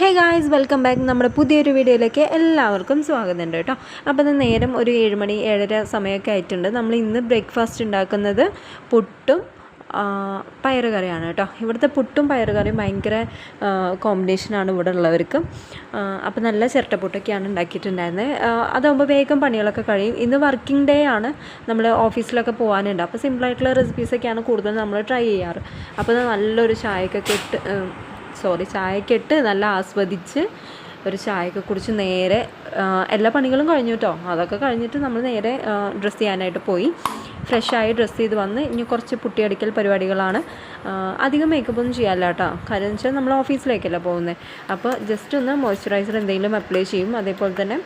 Hey guys welcome back നമ്മുടെ പുതിയൊരു വീഡിയോയിലേക്ക് എല്ലാവർക്കും സ്വാഗതം ഉണ്ട് കേട്ടോ. അപ്പോൾ ഇത് നേരം ഒരു ഏഴുമണി ഏഴര സമയമൊക്കെ ആയിട്ടുണ്ട്. നമ്മൾ ഇന്ന് ബ്രേക്ക്ഫാസ്റ്റ് ഉണ്ടാക്കുന്നത് പുട്ടും പയറുകറിയാണ് കേട്ടോ. ഇവിടുത്തെ പുട്ടും പയറുകറിയും ഭയങ്കര കോമ്പിനേഷനാണ് ഇവിടെ ഉള്ളവർക്ക്. അപ്പോൾ നല്ല ചിരട്ടപ്പുട്ടൊക്കെയാണ് ഉണ്ടാക്കിയിട്ടുണ്ടായിരുന്നത് അതാകുമ്പോൾ വേഗം പണികളൊക്കെ കഴിയും. ഇന്ന് വർക്കിംഗ് ഡേ ആണ്. നമ്മൾ ഓഫീസിലൊക്കെ പോകാനുണ്ട് അപ്പോൾ സിമ്പിളായിട്ടുള്ള റെസിപ്പീസൊക്കെയാണ് കൂടുതൽ നമ്മൾ ട്രൈ ചെയ്യാറ്. അപ്പോൾ നല്ലൊരു ചായക്കൊക്കെ ഇട്ട് സോറി ചായക്കിട്ട് നല്ല ആസ്വദിച്ച് ഒരു ചായയൊക്കെ കുടിച്ച് നേരെ എല്ലാ പണികളും കഴിഞ്ഞു കേട്ടോ അതൊക്കെ കഴിഞ്ഞിട്ട് നമ്മൾ നേരെ ഡ്രസ്സ് ചെയ്യാനായിട്ട് പോയി. ഫ്രഷായി ഡ്രസ്സ് ചെയ്ത് വന്ന് ഇനി കുറച്ച് പുട്ടിയടിക്കൽ പരിപാടികളാണ്. അധികം മേക്കപ്പ് ഒന്നും ചെയ്യാല്ല കേട്ടോ കാര്യം എന്ന് വെച്ചാൽ നമ്മൾ ഓഫീസിലേക്കല്ല പോകുന്നത് അപ്പോൾ ജസ്റ്റ് ഒന്ന് മോയ്സ്ചറൈസർ എന്തെങ്കിലും അപ്ലൈ ചെയ്യും. അതേപോലെ തന്നെ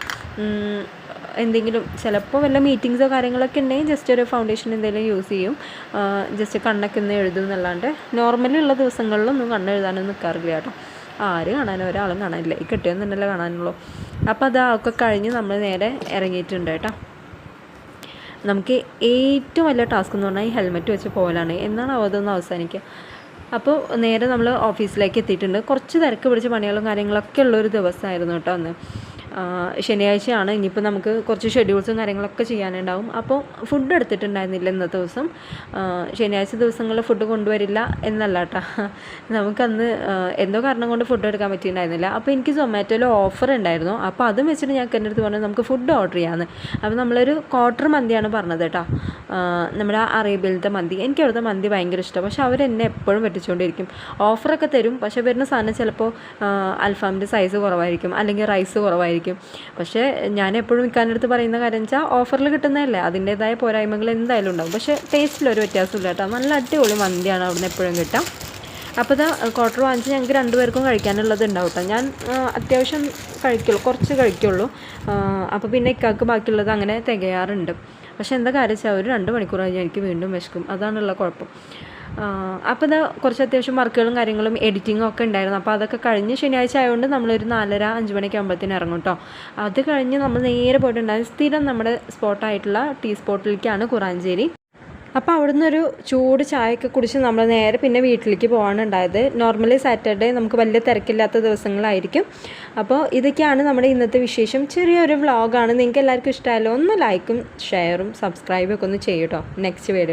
എന്തെങ്കിലും ചിലപ്പോൾ വല്ല മീറ്റിങ്സോ കാര്യങ്ങളൊക്കെ ഉണ്ടെങ്കിൽ ജസ്റ്റ് ഒരു ഫൗണ്ടേഷൻ എന്തെങ്കിലും യൂസ് ചെയ്യും. ജസ്റ്റ് കണ്ണൊക്കെ ഒന്ന് എഴുതും എന്നല്ലാണ്ട് നോർമലി ഉള്ള ദിവസങ്ങളിലൊന്നും കണ്ണെഴുതാനൊന്നും നിൽക്കാറില്ല കേട്ടോ ആര് കാണാനോ ഒരാളും കാണാനില്ല. ഈ കെട്ടിയൊന്നും കാണാനുള്ളൂ. അപ്പോൾ അത് ഒക്കെ കഴിഞ്ഞ് നമ്മൾ നേരെ ഇറങ്ങിയിട്ടുണ്ട് കേട്ടോ നമുക്ക് ഏറ്റവും വലിയ ടാസ്ക് എന്ന് പറഞ്ഞാൽ ഈ ഹെൽമെറ്റ് വെച്ച് പോകലാണ്. എന്നാണ് അതൊന്ന് അവസാനിക്കുക. അപ്പോൾ നേരെ നമ്മൾ ഓഫീസിലേക്ക് എത്തിയിട്ടുണ്ട്. കുറച്ച് തിരക്ക് പിടിച്ച പണികളും കാര്യങ്ങളൊക്കെ ഉള്ളൊരു ദിവസമായിരുന്നു കേട്ടോ അന്ന്. ശനിയാഴ്ചയാണ്. ഇനിയിപ്പോൾ നമുക്ക് കുറച്ച് ഷെഡ്യൂൾസും കാര്യങ്ങളൊക്കെ ചെയ്യാനുണ്ടാവും. അപ്പോൾ ഫുഡ് എടുത്തിട്ടുണ്ടായിരുന്നില്ല ഇന്നത്തെ ദിവസം. ശനിയാഴ്ച ദിവസങ്ങളിൽ ഫുഡ് കൊണ്ടുവരില്ല എന്നല്ല കേട്ടോ നമുക്കന്ന് എന്തോ കാരണം കൊണ്ട് ഫുഡ് എടുക്കാൻ പറ്റിയിട്ടുണ്ടായിരുന്നില്ല. അപ്പോൾ എനിക്ക് സൊമാറ്റോയിൽ ഓഫർ ഉണ്ടായിരുന്നു. അപ്പോൾ അതും വെച്ചിട്ട് ഞാൻ എന്റെ അടുത്ത് പറഞ്ഞു നമുക്ക് ഫുഡ് ഓർഡർ ചെയ്യാമെന്ന് അപ്പോൾ നമ്മളൊരു ക്വാർട്ടർ മന്തിയാണ് പറഞ്ഞത് കേട്ടോ നമ്മുടെ അറേബ്യയിലത്തെ മന്തി. എനിക്ക് അവിടുത്തെ മന്തി ഭയങ്കര ഇഷ്ടമാണ് പക്ഷെ അവരെന്നെ എപ്പോഴും പറ്റിച്ചുകൊണ്ടിരിക്കും ഓഫറൊക്കെ തരും. പക്ഷേ വരുന്ന സാധനം ചിലപ്പോൾ അൽഫാമിന്റെ സൈസ് കുറവായിരിക്കും. അല്ലെങ്കിൽ റൈസ് കുറവായിരിക്കും. പക്ഷേ ഞാൻ എപ്പോഴും ഇക്കാനടുത്ത് പറയുന്ന കാര്യം വെച്ചാൽ ഓഫറിൽ കിട്ടുന്നതല്ലേ? അതിന്റേതായ പോരായ്മകൾ എന്തായാലും ഉണ്ടാവും. പക്ഷേ ടേസ്റ്റിലൊരു വ്യത്യാസമില്ല കേട്ടോ. നല്ല അടിപൊളി മന്തിയാണ് അവിടുന്ന് എപ്പോഴും കിട്ടുക. അപ്പോൾ ഇതാ ക്വാർട്ടർ വാങ്ങിച്ച് ഞങ്ങൾക്ക് രണ്ടുപേർക്കും കഴിക്കാനുള്ളത് ഉണ്ടാവും കേട്ടോ. ഞാൻ അത്യാവശ്യം കഴിക്കുള്ളൂ. കുറച്ച് കഴിക്കുള്ളൂ. അപ്പോൾ പിന്നെ ഇക്കാക്ക് ബാക്കിയുള്ളത് അങ്ങനെ തികയാറുണ്ട്. പക്ഷേ എന്താ കാര്യം വെച്ചാൽ ഒരു രണ്ട് മണിക്കൂർ കഴിഞ്ഞ് എനിക്ക് വീണ്ടും വിശക്കും. അതാണുള്ള കുഴപ്പം. അപ്പോൾ ഇതാ കുറച്ച് അത്യാവശ്യം വർക്കുകളും കാര്യങ്ങളും എഡിറ്റിങ്ങും ഒക്കെ ഉണ്ടായിരുന്നു. അപ്പോൾ അതൊക്കെ കഴിഞ്ഞ് ശനിയാഴ്ച ആയതുകൊണ്ട് നമ്മളൊരു നാലര അഞ്ച് മണിക്ക് ആകുമ്പോഴത്തേന് ഇറങ്ങും കേട്ടോ അത് കഴിഞ്ഞ് നമ്മൾ നേരെ പോയിട്ടുണ്ടായിരുന്നു. സ്ഥിരം നമ്മുടെ സ്പോട്ടായിട്ടുള്ള ടീ സ്പോട്ടിലേക്കാണ് കുറാഞ്ചേരി. അപ്പോൾ അവിടുന്ന് ഒരു ചൂട് ചായയൊക്കെ കുടിച്ച് നമ്മൾ നേരെ പിന്നെ വീട്ടിലേക്ക് പോകാണ് ഉണ്ടായത്. നോർമലി സാറ്റർഡേ നമുക്ക് വലിയ തിരക്കില്ലാത്ത ദിവസങ്ങളായിരിക്കും. അപ്പോൾ ഇതൊക്കെയാണ് നമ്മുടെ ഇന്നത്തെ വിശേഷം. ചെറിയൊരു വ്ളോഗാണ് നിങ്ങൾക്ക് എല്ലാവർക്കും ഇഷ്ടമായാലും ഒന്ന് ലൈക്കും ഷെയറും സബ്സ്ക്രൈബും ഒക്കെ ഒന്ന് ചെയ്യൂട്ടോ നെക്സ്റ്റ് വീഡിയോ